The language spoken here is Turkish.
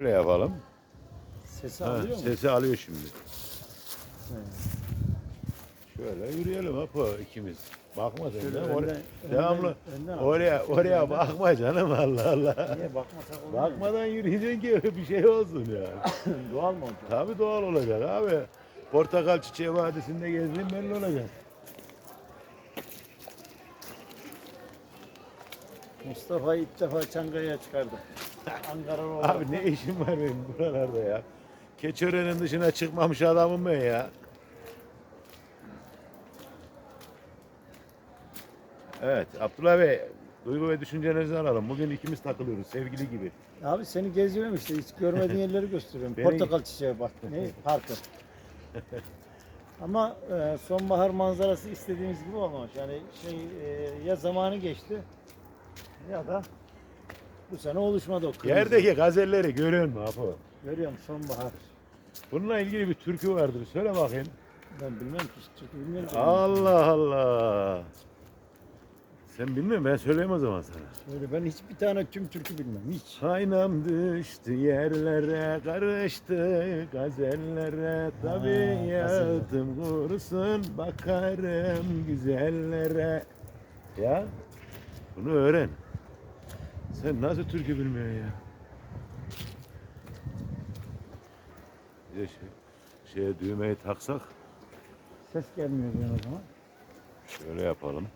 Şöyle yapalım. Sesi Ha, alıyor mu? sesi alıyor şimdi. He. Şöyle yürüyelim Apo ikimiz. Bakma sen Şöyle de. önden- Oraya, önden- devamlı önden al. oraya oraya bakma canım Allah Allah. Niye bakmasak olur mu? Bakmadan yürüyeceksin ki bir şey olsun yani. Doğal mı olacak? Tabii doğal olacak abi. Portakal Çiçeği Vadisi'nde gezdiğin belli olacak. Mustafa'yı ilk defa Çankaya'ya çıkardım. Ankara olarak. Abi ne işim var benim buralarda ya? Keçören'in dışına çıkmamış adamım ben ya. Evet Abdullah Bey duygu ve düşüncelerinizi alalım. Bugün ikimiz takılıyoruz sevgili gibi. Abi seni geziyorum işte. Hiç görmediğin yerleri gösteriyorum. Beni- Portakal çiçeği bak. Ne? Parkı. Ama e, sonbahar manzarası istediğimiz gibi olmamış. Yani şey e, ya zamanı geçti ya da bu sene oluşmadı o kırmızı. Yerdeki gazelleri görüyor musun Apo? Görüyor musun sonbahar? Bununla ilgili bir türkü vardır. Söyle bakayım. Ben bilmem ki. Çünkü bilmiyorum. ki. Allah Allah. Sen bilmiyorsun ben söyleyeyim o zaman sana. Böyle ben hiçbir tane tüm türkü bilmem. Hiç. Haynam düştü yerlere, karıştı gazellere. Yadım kurusun, bakarım güzellere. Ya, bunu öğren. Sen nasıl türkü bilmiyorsun ya? De şey, şeye düğmeyi taksak, Ses gelmiyor diyorsun o zaman. şöyle yapalım.